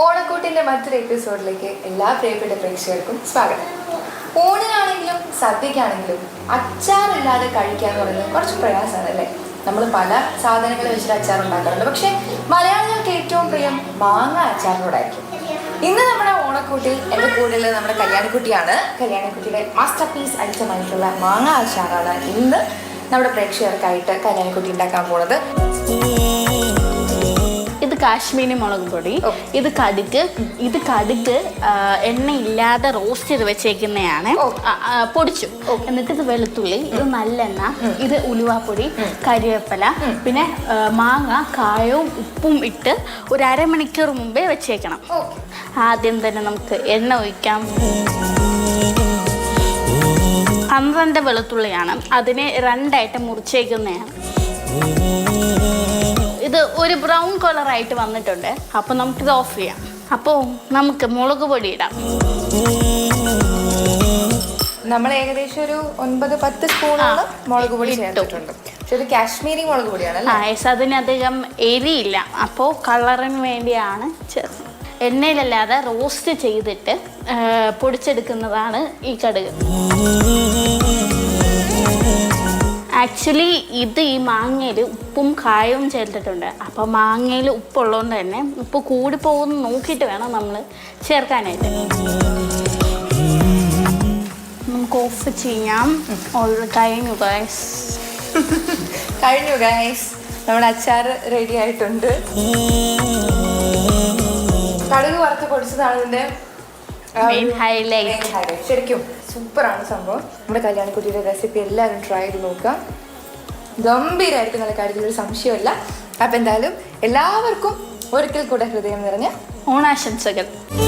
ഓണക്കൂട്ടിന്റെ മറ്റൊരു എപ്പിസോഡിലേക്ക് എല്ലാ പ്രിയപ്പെട്ട പ്രേക്ഷകർക്കും സ്വാഗതം. ഊണിനാണെങ്കിലും സദ്യക്കാണെങ്കിലും അച്ചാറില്ലാതെ കഴിക്കുക എന്ന് പറയുന്നത് കുറച്ച് പ്രയാസമാണ് അല്ലേ നമ്മൾ പല സാധനങ്ങൾ വെച്ചിട്ട് അച്ചാർ ഉണ്ടാക്കാറുണ്ട് പക്ഷെ മലയാളികൾക്ക് ഏറ്റവും പ്രിയം മാങ്ങ അച്ചാറിനോടായിരിക്കും. ഇന്ന് നമ്മുടെ ഓണക്കൂട്ടിൽ എന്റെ കൂടുതൽ നമ്മുടെ കല്യാണിക്കുട്ടിയാണ്. കല്യാണിക്കുട്ടിയുടെ മാസ്റ്റർ പീസ് ഐറ്റമായിട്ടുള്ള മാങ്ങ അച്ചാറാണ് ഇന്ന് നമ്മുടെ പ്രേക്ഷകർക്കായിട്ട് കല്യാണിക്കുട്ടി ഉണ്ടാക്കാൻ പോണത്. കാശ്മീരി മുളക് പൊടി ഇത് കടുക്ക് ഇത് കടുക്ക് എണ്ണയില്ലാതെ റോസ്റ്റ് ചെയ്ത് വെച്ചേക്കുന്നതാണ് പൊടിച്ചു. എന്നിട്ട് ഇത് വെളുത്തുള്ളി ഇത് നല്ലെണ്ണ ഇത് ഉലുവാപ്പൊടി കരിവേപ്പില പിന്നെ മാങ്ങ കായവും ഉപ്പും ഇട്ട് ഒരു അരമണിക്കൂർ മുമ്പേ വെച്ചേക്കണം. ആദ്യം തന്നെ നമുക്ക് എണ്ണ ഒഴിക്കാം. പന്ത്രണ്ട് വെളുത്തുള്ളിയാണ്. അതിനെ രണ്ടായിട്ട് മുറിച്ചേക്കുന്നതാണ്. ഒരു ബ്രൗൺ കളറായിട്ട് വന്നിട്ടുണ്ട്. അപ്പോൾ നമുക്കിത് ഓഫ് ചെയ്യാം. അപ്പോൾ നമുക്ക് മുളക് പൊടി ഇടാം. നമ്മൾ ഏകദേശം ഒരു ഒൻപത് പത്ത് സ്പൂണോളം ആ, മുളക് പൊടി ഇട്ടിട്ടുണ്ട് ചേർത്തിട്ടുണ്ട്. പക്ഷെ ഇത് കാശ്മീരി മുളക് പൊടിയാണ് ആ അല്ലേ യെസ് അതിനധികം എരിയില്ല. അപ്പോൾ കളറിന് വേണ്ടിയാണ് ചേർക്കുന്നത് എണ്ണയിലല്ലാതെ റോസ്റ്റ് ചെയ്തിട്ട് പൊടിച്ചെടുക്കുന്നതാണ് ഈ കടുക്. ആക്ച്വലി ഇത് ഈ മാങ്ങയിൽ ഉപ്പും കായവും ചേർത്തിട്ടുണ്ട്. അപ്പോൾ മാങ്ങയിൽ ഉപ്പുള്ളതുകൊണ്ട് തന്നെ ഉപ്പ് കൂടി പോകുന്ന നോക്കിയിട്ട് വേണം നമ്മൾ ചേർക്കാനായിട്ട്. നമുക്ക് ഓഫ് ചെയ്യാം. കഴിഞ്ഞു ഗൈസ് കഴിഞ്ഞു ഗൈസ് നമ്മുടെ അച്ചാർ റെഡി ആയിട്ടുണ്ട്. കടുക് വറുത്ത് പൊടിച്ചതാണ് ഇതിന്റെ highlight. ശരിക്കും. സൂപ്പറാണ് സംഭവം. നമ്മുടെ കല്യാണക്കുട്ടിയുടെ റെസിപ്പി എല്ലാവരും ട്രൈ ചെയ്ത് നോക്കുക. ഗംഭീരമായിരിക്കും നല്ല കാര്യത്തിൽ ഒരു സംശയമല്ല അപ്പം എന്തായാലും എല്ലാവർക്കും ഒരിക്കൽ കൂടെ ഹൃദയം നിറഞ്ഞ ഓണാശംസകൾ.